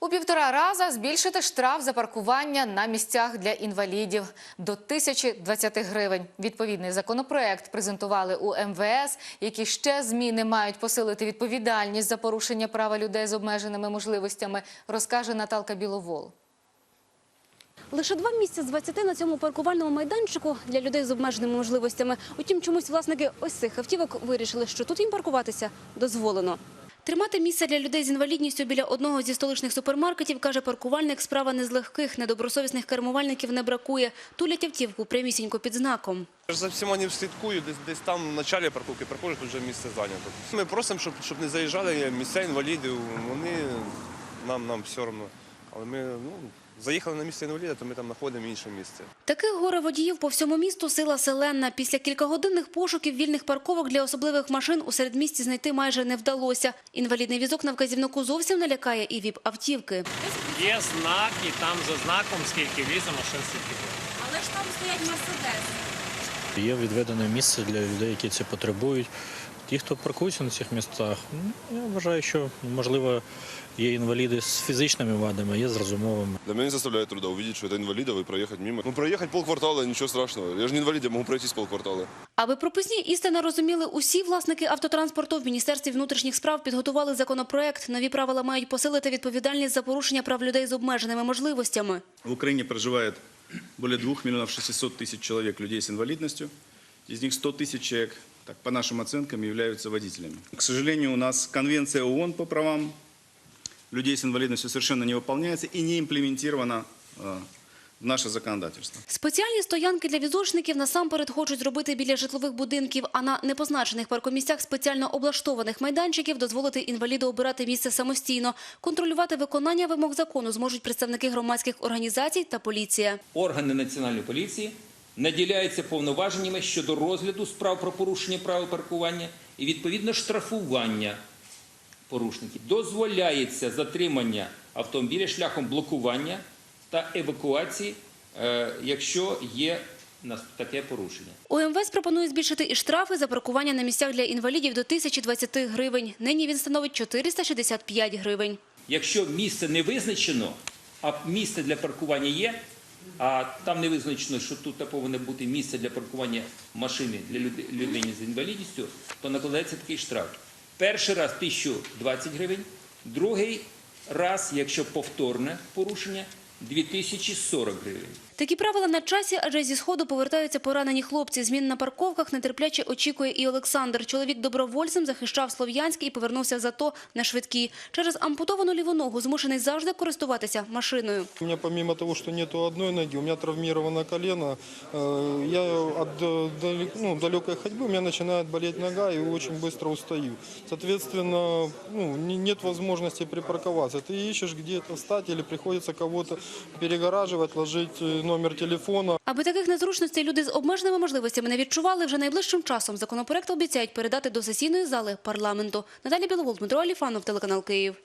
У півтора раза збільшити штраф за паркування на місцях для інвалідів до 1020 гривень. Відповідний законопроект презентували у МВС. Які ще зміни мають посилити відповідальність за порушення права людей з обмеженими можливостями, розкаже Наталка Біловол. Лише два місця з 20 на цьому паркувальному майданчику для людей з обмеженими можливостями. Утім, чомусь власники ось цих автівок вирішили, що тут їм паркуватися дозволено. Тримати місце для людей з інвалідністю біля одного зі столичних супермаркетів, каже паркувальник, справа не з легких. Недобросовісних кермувальників не бракує. Тулять автівку прямісінько під знаком. За всіма не слідкую, десь, десь там в началі парковки приходять, тут вже місце зайнято. Ми просимо, щоб, щоб не заїжджали місця інвалідів, вони нам, нам все одно. Але ми ну, заїхали на місце інваліда, то ми там знаходимо інше місце. Таких горе водіїв по всьому місту сила селенна. Після кількагодинних пошуків вільних парковок для особливих машин у середмісті знайти майже не вдалося. Інвалідний візок на вказівнику зовсім не лякає і віп-автівки. Є знак, і там за знаком, скільки лізе машин, скільки буде. Але ж там стоять мерседеси. Є відведене місце для людей, які це потребують. Ті, хто паркується на цих містах, ну, я вважаю, що можливо є інваліди з фізичними вадами, а є з розумовими. Для меня не составляет труда увидеть, что это инвалидов и проехать мимо. Ну, проехать полквартала, ничего страшного. Я же не инвалид, я могу пройтись полквартала. Аби прописні істина розуміли усі власники автотранспорту, в Міністерстві внутрішніх справ підготували законопроект. Нові правила мають посилити відповідальність за порушення прав людей з обмеженими можливостями. В Украине проживает более 2 миллионов 600 тысяч человек людей с инвалидностью. Из них 100 тысяч человек, так, по нашим оценкам, являются водителями. К сожалению, у нас Конвенция ООН по правам людей с инвалидностью совершенно не выполняется и не имплементирована э, в наше законодательство. Спеціальні стоянки для візочників насамперед хочуть зробити біля житлових будинків, а на непозначених паркомісцях спеціально облаштованих майданчиків дозволити інваліду обирати місце самостійно. Контролювати виконання вимог закону зможуть представники громадських організацій та поліція. органи національної поліції наділяються повноваженнями щодо розгляду справ про порушення правил паркування і відповідно штрафування порушників. Дозволяється затримання автомобіля шляхом блокування та евакуації, е, якщо є таке порушення. УМВС пропонує збільшити і штрафи за паркування на місцях для інвалідів до 1020 гривень. Нині він становить 465 гривень. Якщо місце не визначено, а місце для паркування є, а там не визначено, що тут повинно бути місце для паркування машини для людини з інвалідністю, то накладається такий штраф. Перший раз 1020 гривень, другий раз, якщо повторне порушення, 2040 гривень. Такі правила на часі, адже зі сходу повертаються поранені хлопці. Змін на парковках нетерпляче очікує і Олександр. Чоловік добровольцем захищав Слов'янськ і повернувся за то на швидкій. Через ампутовану ліву ногу змушений завжди користуватися машиною. У меня помимо того, что нету одной ноги, у меня травмировано колено. Э, Я от э, далек- ну, далекой ходьбы у меня начинает болеть нога и очень быстро устаю. Соответственно, ну, не- нет возможности припарковаться. Ты ищешь где-то встать или приходится кого-то перегораживать, ложить э, номер телефона. Аби таких незручностей люди з обмеженими можливостями не відчували, вже найближчим часом законопроект обіцяють передати до сесійної зали парламенту. Наталі Біловол, Дмитро Аліфанов, телеканал Київ.